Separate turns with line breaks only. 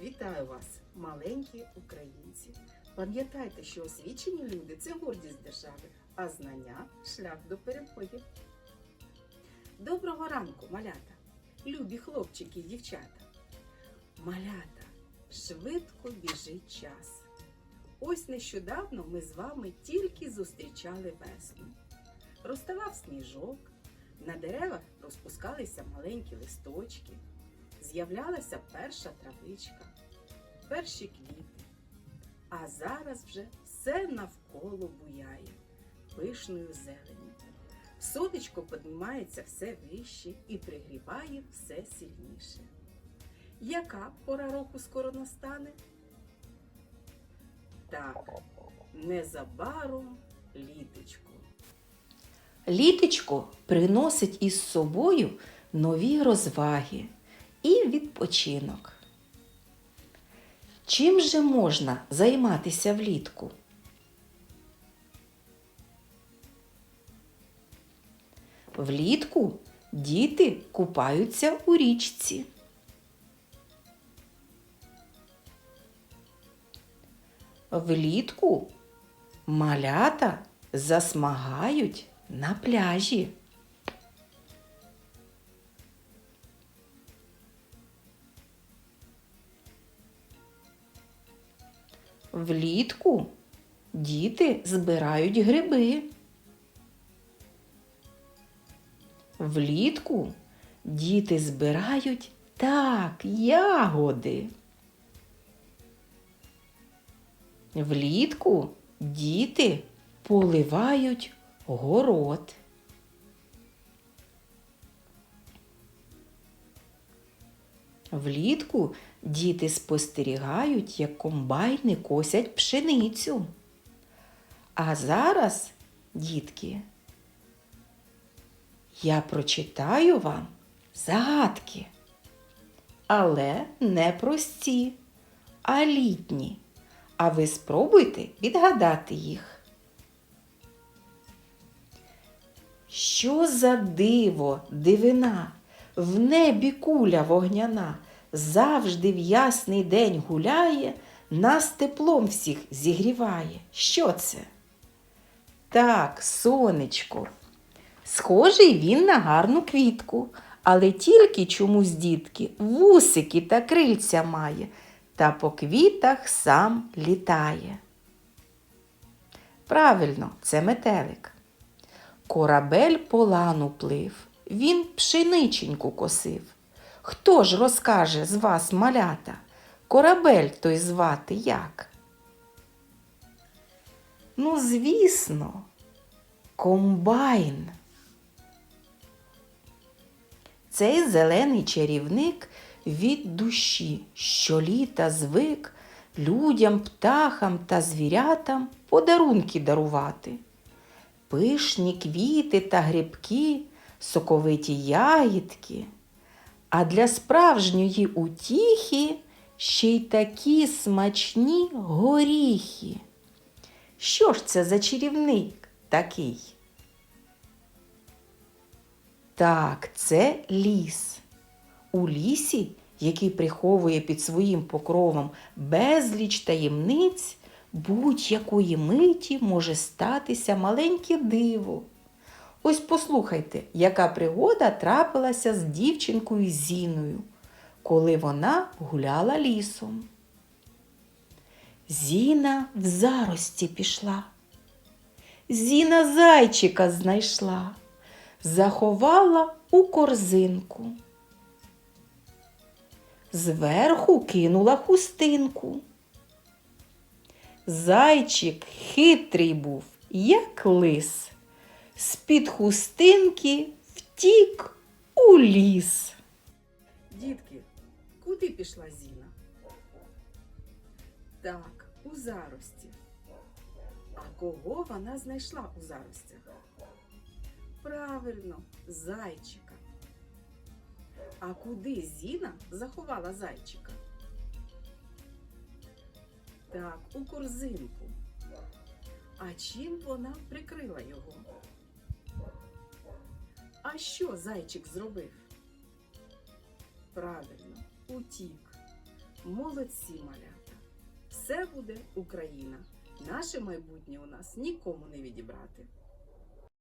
Вітаю вас, маленькі українці. Пам'ятайте, що освічені люди це гордість держави, а знання шлях до перемоги. Доброго ранку, малята, любі хлопчики і дівчата. Малята, швидко біжить час. Ось нещодавно ми з вами тільки зустрічали весну. Розставав сніжок, на деревах розпускалися маленькі листочки, з'являлася перша травичка, перші квіти. А зараз вже все навколо буяє пишною зеленю. Сонечко піднімається все вище і пригріває все сильніше. Яка пора року скоро настане? Так, незабаром літочку.
Літочко приносить із собою нові розваги і відпочинок. Чим же можна займатися влітку? Влітку діти купаються у річці. Влітку малята засмагають на пляжі. Влітку діти збирають гриби. Влітку діти збирають так ягоди. Влітку діти поливають город. Влітку діти спостерігають, як комбайни косять пшеницю. А зараз, дітки, я прочитаю вам загадки, але не прості, а літні. А ви спробуйте відгадати їх. Що за диво, дивина, в небі куля вогняна, завжди в ясний день гуляє, нас теплом всіх зігріває. Що це? Так, сонечко. Схожий він на гарну квітку, але тільки чомусь дітки вусики та крильця має, та по квітах сам літає. Правильно, це метелик. Корабель по лану плив, він пшениченьку косив. Хто ж розкаже з вас малята, корабель той звати як? Ну, звісно, комбайн. Цей зелений чарівник від душі, що літа звик людям, птахам та звірятам подарунки дарувати. Пишні квіти та грибки, соковиті ягідки, а для справжньої утіхи ще й такі смачні горіхи. Що ж це за чарівник такий? Так, це ліс. У лісі, який приховує під своїм покровом безліч таємниць, будь-якої миті може статися маленьке диво. Ось послухайте, яка пригода трапилася з дівчинкою Зіною, коли вона гуляла лісом. Зіна в зарості пішла. Зіна зайчика знайшла, заховала у корзинку. Зверху кинула хустинку. Зайчик хитрий був, як лис. З-під хустинки втік у ліс.
Дітки, куди пішла Зіна? Так, у зарості. А кого вона знайшла у заростях? Правильно, зайчика. А куди Зіна заховала зайчика? Так, у корзинку. А чим вона прикрила його? А що зайчик зробив? Правильно, утік. Молодці малята! Все буде Україна. Наше майбутнє у нас нікому не відібрати.